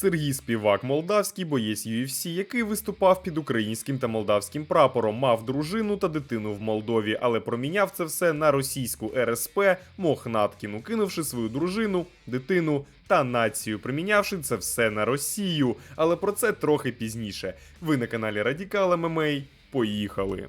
Сергій Співак, молдавський боєць UFC, який виступав під українським та молдавським прапором, мав дружину та дитину в Молдові, але проміняв це все на російську РСП Мохнаткіну, кинувши свою дружину, дитину та націю, примінявши це все на Росію. Але про це трохи пізніше. Ви на каналі Радікал ММА. Поїхали.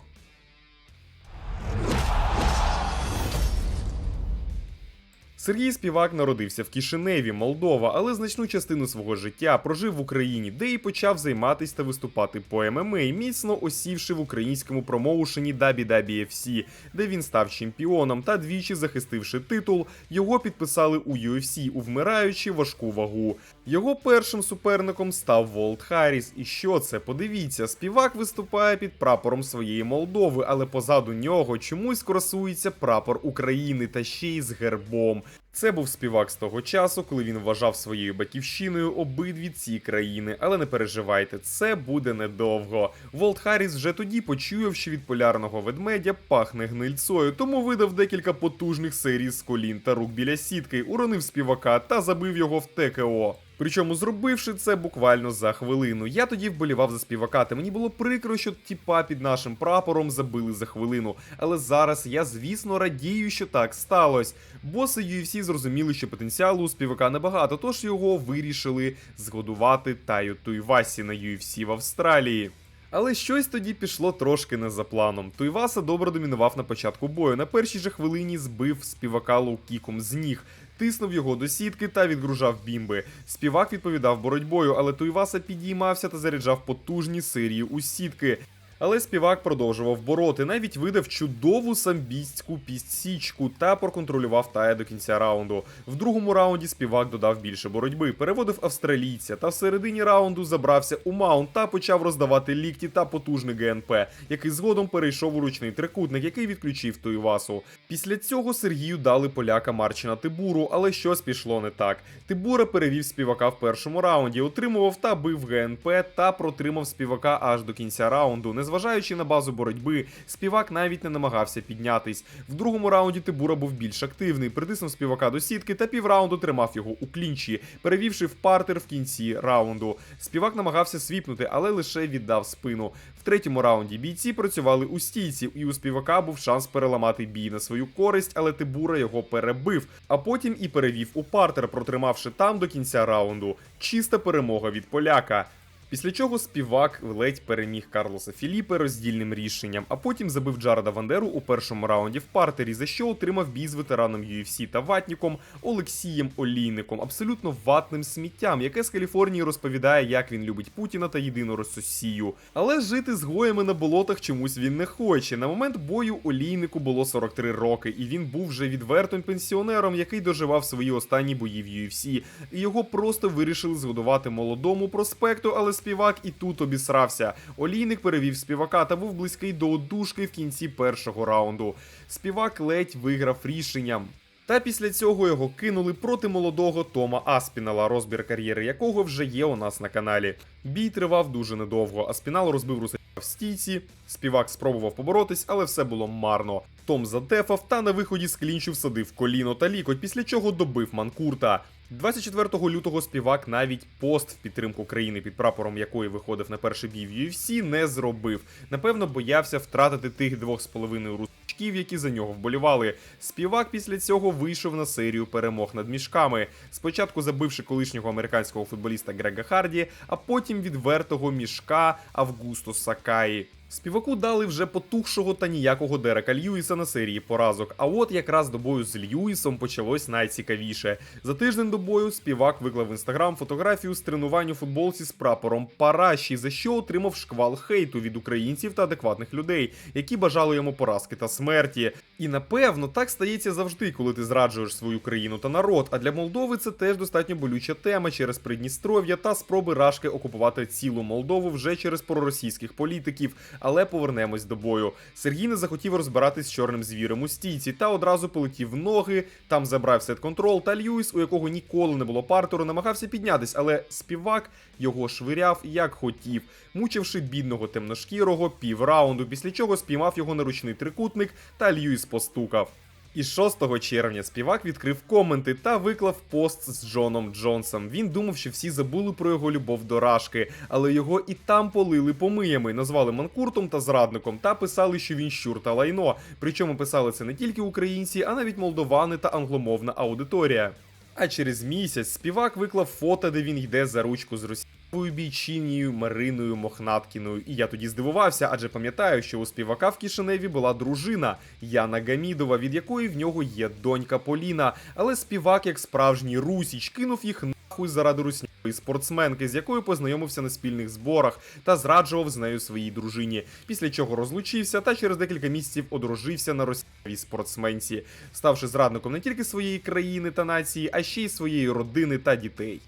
Сергій Співак народився в Кишиневі, Молдова, але значну частину свого життя прожив в Україні, де і почав займатися та виступати по ММА, міцно осівши в українському промоушені WWFC, де він став чемпіоном та двічі захистивши титул, його підписали у UFC у вмираючи важку вагу. Його першим суперником став Волт Харріс. І що це? Подивіться, співак виступає під прапором своєї Молдови, але позаду нього чомусь красується прапор України та ще й з гербом. Це був співак з того часу, коли він вважав своєю батьківщиною обидві ці країни. Але не переживайте, це буде недовго. Волт Харріс вже тоді почуяв, що від полярного ведмедя пахне гнильцою, тому видав декілька потужних серій з колін та рук біля сітки, уронив співака та забив його в ТКО. Причому зробивши це буквально за хвилину. Я тоді вболівав за співака, та мені було прикро, що тіпа під нашим прапором забили за хвилину. Але зараз я, звісно, радію, що так сталося. Боси UFC зрозуміли, що потенціалу у співака небагато, тож його вирішили згодувати Таю Туйвасі на UFC в Австралії. Але щось тоді пішло трошки не за планом. Туйваса добре домінував на початку бою. На першій же хвилині збив співака лоу-кіком з ніг, тиснув його до сітки та відгружав бімби. Співак відповідав боротьбою, але Туйваса підіймався та заряджав потужні серії у сітки. Але співак продовжував бороти, навіть видав чудову самбістську пістсічку та проконтролював тая до кінця раунду. В другому раунді співак додав більше боротьби, переводив австралійця та в середині раунду забрався у маунт та почав роздавати лікті та потужний ГНП, який згодом перейшов у ручний трикутник, який відключив Туйвасу. Після цього Сергію дали поляка Марчина Тибуру, але щось пішло не так. Тибура перевів співака в першому раунді, отримував та бив ГНП та протримав співака аж до кінця раунду. Незважаючи на базу боротьби, співак навіть не намагався піднятись. В другому раунді Тибура був більш активний, притиснув співака до сітки та півраунду тримав його у клінчі, перевівши в партер в кінці раунду. Співак намагався свіпнути, але лише віддав спину. В третьому раунді бійці працювали у стійці, і у співака був шанс переламати бій на свою користь, але Тибура його перебив, а потім і перевів у партер, протримавши там до кінця раунду. Чиста перемога від поляка. Після чого співак ледь переміг Карлоса Філіпе роздільним рішенням, а потім забив Джареда Вандеру у першому раунді в партері, за що отримав бій з ветераном UFC та ватніком Олексієм Олійником, абсолютно ватним сміттям, яке з Каліфорнії розповідає, як він любить Путіна та єдину Рососію. Але жити з гоями на болотах чомусь він не хоче. На момент бою Олійнику було 43 роки, і він був вже відвертим пенсіонером, який доживав свої останні бої в UFC. І його просто вирішили згодувати молодому проспекту, але співак і тут обісрався. Олійник перевів співака та був близький до одушки в кінці першого раунду. Співак ледь виграв рішенням. Та після цього його кинули проти молодого Тома Аспінала, розбір кар'єри якого вже є у нас на каналі. Бій тривав дуже недовго. Аспінал розбив русача в стійці. Співак спробував поборотись, але все було марно. Том задефав та на виході з клінчу всадив коліно та лікоть, після чого добив Манкурта. 24 лютого співак навіть пост в підтримку країни, під прапором якої виходив на перший бій в UFC, не зробив. Напевно, боявся втратити тих двох з половиною русачків, які за нього вболівали. Співак після цього вийшов на серію перемог над мішками. Спочатку забивши колишнього американського футболіста Грега Харді, а потім відвертого мішка Августо Сакаї. Співаку дали вже потухшого та ніякого Дерека Льюіса на серії поразок. А от якраз до бою з Льюісом почалось найцікавіше. За тиждень до бою співак виклав в інстаграм фотографію з тренувань у футболці з прапором Параші, за що отримав шквал хейту від українців та адекватних людей, які бажали йому поразки та смерті. І напевно так стається завжди, коли ти зраджуєш свою країну та народ. А для Молдови це теж достатньо болюча тема через Придністров'я та спроби Рашки окупувати цілу Молдову вже через проросійських політиків. Але повернемось до бою. Сергій не захотів розбиратись з чорним звіром у стійці та одразу полетів в ноги. Там забрав сет контрол. Та Льюіс, у якого ніколи не було партеру, намагався піднятись, але співак його швиряв як хотів, мучивши бідного темношкірого півраунду, після чого спіймав його на ручний трикутник, та Льюіс постукав. І 6 червня співак відкрив коменти та виклав пост з Джоном Джонсом. Він думав, що всі забули про його любов до Рашки, але його і там полили помиями, назвали манкуртом та зрадником та писали, що він щур та лайно. Причому писали це не тільки українці, а навіть молдовани та англомовна аудиторія. А через місяць співак виклав фото, де він йде за ручку з російською бійчинію Мариною Мохнаткіною. І я тоді здивувався, адже пам'ятаю, що у співака в Кишиневі була дружина Яна Гамідова, від якої в нього є донька Поліна. Але співак, як справжній русіч, кинув їх нахуй заради руснявої спортсменки, з якою познайомився на спільних зборах та зраджував з нею своїй дружині. Після чого розлучився та через декілька місяців одружився на російській спортсменці, ставши зрадником не тільки своєї країни та нації, а ще й своєї родини та дітей.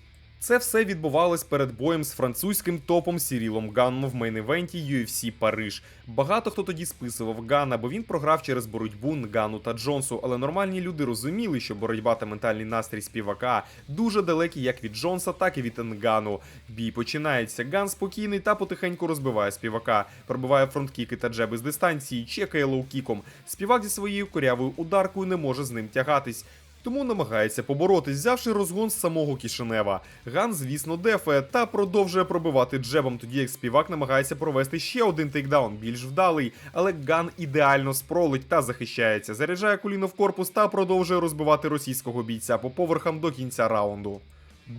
Це все відбувалось перед боєм з французьким топом Сірілом Ганном в мейн-івенті UFC Париж. Багато хто тоді списував Ганна, бо він програв через боротьбу Нгану та Джонсу. Але нормальні люди розуміли, що боротьба та ментальний настрій співака дуже далекі як від Джонса, так і від Нгану. Бій починається. Ган спокійний та потихеньку розбиває співака, пробиває фронткіки та джеби з дистанції, чекає лоу-кіком. Співак зі своєю корявою ударкою не може з ним тягатись. Тому намагається поборотись, взявши розгон з самого Кишинева. Ган, звісно, дефає та продовжує пробивати джебом, тоді як співак намагається провести ще один тейкдаун, більш вдалий, але Ган ідеально спролить та захищається, заряджає коліно в корпус та продовжує розбивати російського бійця по поверхам до кінця раунду.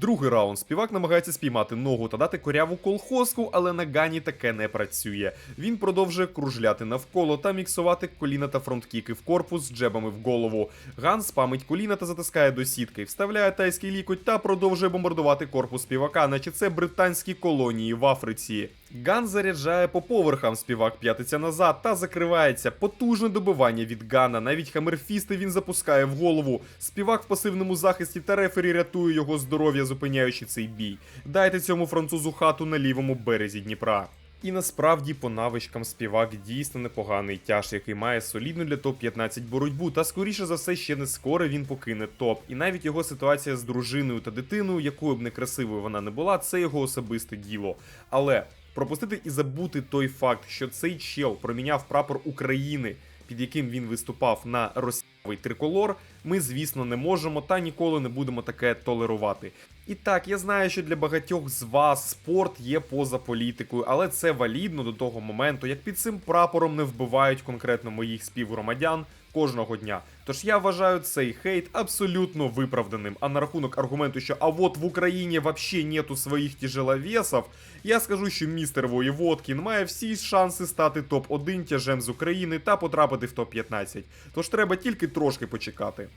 Другий раунд співак намагається спіймати ногу та дати коряву колхозку, але на Гані таке не працює. Він продовжує кружляти навколо та міксувати коліна та фронткіки в корпус з джебами в голову. Ган спамить коліна та затискає до сітки, вставляє тайський лікоть та продовжує бомбардувати корпус співака, наче це британські колонії в Африці. Ган заряджає по поверхам, співак п'ятиться назад та закривається. Потужне добивання від Гана. Навіть хамерфісти він запускає в голову. Співак в пасивному захисті та рефері рятує його здоров'я, зупиняючи цей бій. Дайте цьому французу хату на лівому березі Дніпра. І насправді по навичкам співак дійсно непоганий тяж, який має солідну для топ-15 боротьбу, та скоріше за все ще не скоро він покине топ. І навіть його ситуація з дружиною та дитиною, якою б некрасивою вона не була, це його особисте діло. Але пропустити і забути той факт, що цей чел проміняв прапор України, під яким він виступав на російський триколор, ми, звісно, не можемо та ніколи не будемо таке толерувати. І так, я знаю, що для багатьох з вас спорт є поза політикою, але це валідно до того моменту, як під цим прапором не вбивають конкретно моїх співгромадян кожного дня. Тож я вважаю цей хейт абсолютно виправданим. А на рахунок аргументу, що а от в Україні вообще нету своїх тяжеловесов, я скажу, що містер Воєводкін має всі шанси стати топ-1 тяжем з України та потрапити в топ-15. Тож треба тільки трошки почекати.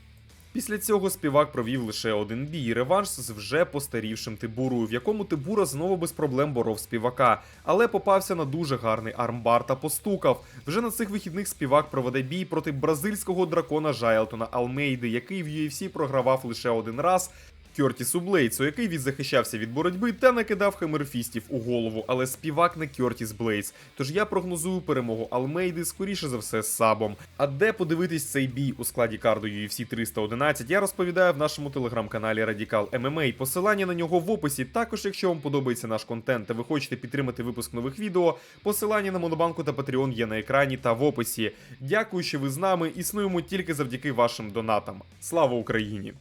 Після цього співак провів лише один бій реванш з вже постарівшим Тибурою, в якому Тибура знову без проблем боров співака, але попався на дуже гарний армбар та постукав. Вже на цих вихідних співак проведе бій проти бразильського дракона Жайлтона Алмейди, який в UFC програвав лише один раз. Кьортісу Блейдсу, який відзахищався від боротьби та накидав хемерфістів у голову, але співак не Кьортіс Блейдс. Тож я прогнозую перемогу Алмейди скоріше за все з сабом. А де подивитись цей бій у складі карду UFC 311, я розповідаю в нашому телеграм-каналі Радікал ММА. Посилання на нього в описі. Також, якщо вам подобається наш контент та ви хочете підтримати випуск нових відео, посилання на Монобанку та Patreon є на екрані та в описі. Дякую, що ви з нами. Існуємо тільки завдяки вашим донатам. Слава Україні!